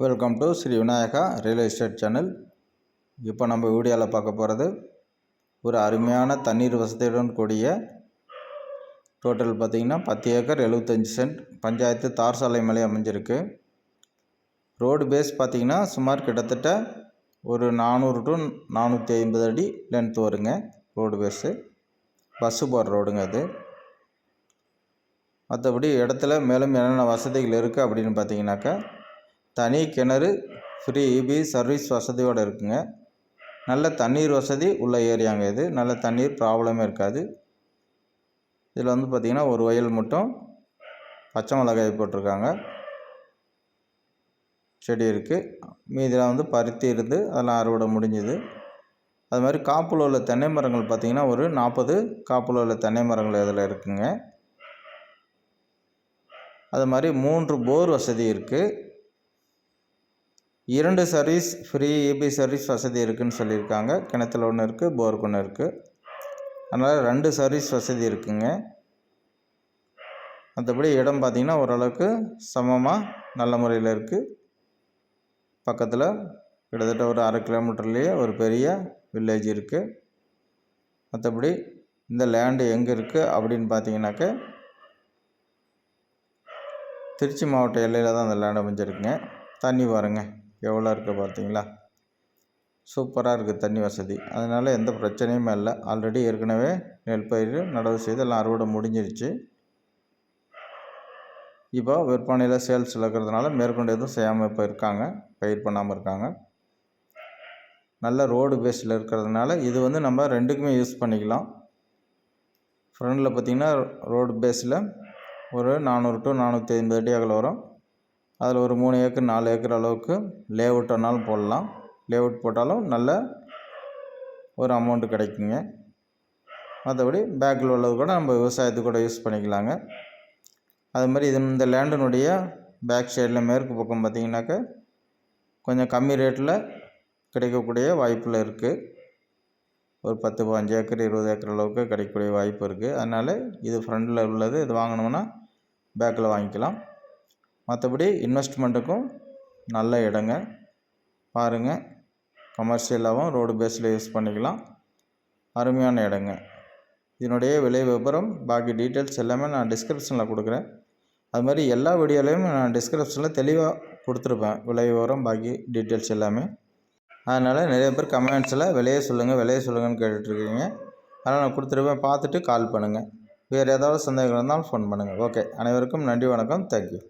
Welcome to Shri Vinayaka real estate channel இப்போ நம்ம வீடியோவில் பார்க்க போகிறது ஒரு அருமையான தண்ணீர் வசதியுடன் கூடிய டோட்டல் பார்த்திங்கன்னா பத்து ஏக்கர் எழுபத்தஞ்சி சென்ட் பஞ்சாயத்து தார் சாலை மலை அமைஞ்சிருக்கு. ரோடு பேஸ் பார்த்திங்கன்னா சுமார் கிட்டத்தட்ட ஒரு நானூறு டு நானூற்றி ஐம்பது அடி லென்த் வருங்க ரோடு பேஸு பஸ்ஸு போகிற ரோடுங்க அது. மற்றபடி இடத்துல மேலும் என்னென்ன வசதிகள் இருக்குது அப்படின்னு பார்த்தீங்கன்னாக்கா தனி கிணறு ஃப்ரீ இபி சர்வீஸ் வசதியோடு இருக்குங்க. நல்ல தண்ணீர் வசதி உள்ள ஏரியாங்க இது. நல்ல தண்ணீர் ப்ராப்ளமே இருக்காது. இதில் வந்து பார்த்திங்கன்னா ஒரு வயல் மட்டும் பச்சை மிளகாய் போட்டிருக்காங்க. செடி இருக்குது மீதிலாம் வந்து பருத்தி இருந்து அதெல்லாம் அறுவடை முடிஞ்சுது. அது மாதிரி காப்பில் உள்ள தென்னை மரங்கள் பார்த்திங்கன்னா ஒரு நாற்பது காப்பில் உள்ள தென்னை மரங்கள் இதில் இருக்குங்க. அது மாதிரி மூன்று போர் வசதி இருக்குது இரண்டு சர்வீஸ் ஃப்ரீ இபி சர்வீஸ் வசதி இருக்குதுன்னு சொல்லியிருக்காங்க. கிணத்துல ஒன்று இருக்குது போருக்கு ஒன்று இருக்குது அதனால் ரெண்டு சர்வீஸ் வசதி இருக்குங்க. மற்றபடி இடம் பார்த்திங்கன்னா ஓரளவுக்கு சமமாக நல்ல முறையில் இருக்குது பக்கத்தில் கிட்டத்தட்ட ஒரு அரை கிலோமீட்டர்லேயே ஒரு பெரிய வில்லேஜ் இருக்குது மற்றபடி இந்த லேண்டு எங்கே இருக்குது அப்படின்னு பார்த்தீங்கன்னாக்க திருச்சி மாவட்ட எல்லையில் தான் அந்த லேண்ட் அமைஞ்சிருக்குங்க. தண்ணி பாருங்கள் எவ்வளோ இருக்குது பார்த்தீங்களா? சூப்பராக இருக்குது தண்ணி வசதி. அதனால் எந்த பிரச்சனையும் இல்லை. ஆல்ரெடி ஏற்கனவே நெல் பயிர் நடவு செய்து எல்லாம் அறுவடை முடிஞ்சிருச்சு. இப்போ விற்பனையில் சேல்ஸில் இருக்கிறதுனால மேற்கொண்டு எதுவும் செய்யாமல் இப்போ இருக்காங்க. பயிர் பண்ணாமல் இருக்காங்க. நல்ல ரோடு பேஸில் இருக்கிறதுனால இது வந்து நம்ம ரெண்டுக்குமே யூஸ் பண்ணிக்கலாம். ஃப்ரண்டில் பார்த்திங்கன்னா ரோடு பேஸில் ஒரு நானூறு டு நானூற்றி ஐம்பது அடி அகலம் வரும். அதில் ஒரு மூணு ஏக்கர் நாலு ஏக்கர் அளவுக்கு லேஅவுட் வேணாலும் போடலாம். லேஅவுட் போட்டாலும் நல்ல ஒரு அமௌண்ட்டு கிடைக்குங்க. மற்றபடி பேக்கில் உள்ளது கூட நம்ம விவசாயத்துக்கு கூட யூஸ் பண்ணிக்கலாங்க. அது மாதிரி இது இந்த லேண்டினுடைய பேக் சைடில் மேற்கு பக்கம் பார்த்திங்கனாக்கா கொஞ்சம் கம்மி ரேட்டில் கிடைக்கக்கூடிய வாய்ப்பில் இருக்குது ஒரு பத்து பதினஞ்சு ஏக்கர் இருபது ஏக்கர் அளவுக்கு கிடைக்கக்கூடிய வாய்ப்பு இருக்குது அதனால் இது ஃப்ரண்டில் உள்ளது இது வாங்கினோம்னா பேக்கில் வாங்கிக்கலாம். மற்றபடி இன்வெஸ்ட்மெண்ட்டுக்கும் நல்ல இடங்க. பாருங்கள் கமர்ஷியலாகவும் ரோடு பேஸில் யூஸ் பண்ணிக்கலாம். அருமையான இடங்க. இதனுடைய விலை விவரம் பாக்கி டீட்டெயில்ஸ் எல்லாமே நான் டிஸ்கிரிப்ஷனில் கொடுக்குறேன். அது மாதிரி எல்லா வீடியோலையும் நான் டிஸ்கிரிப்ஷனில் தெளிவாக கொடுத்துருப்பேன். விலை விவரம் பாக்கி டீட்டெயில்ஸ் எல்லாமே. அதனால் நிறைய பேர் கமெண்ட்ஸில் விலையை சொல்லுங்கள் விலையை சொல்லுங்கன்னு கேட்டுட்ருக்கீங்க. அதனால் நான் கொடுத்துருப்பேன் பார்த்துட்டு கால் பண்ணுங்கள் வேறு ஏதாவது சந்தேகம் இருந்தாலும் ஃபோன் பண்ணுங்கள் ஓகே அனைவருக்கும் நன்றி வணக்கம். தேங்க்யூ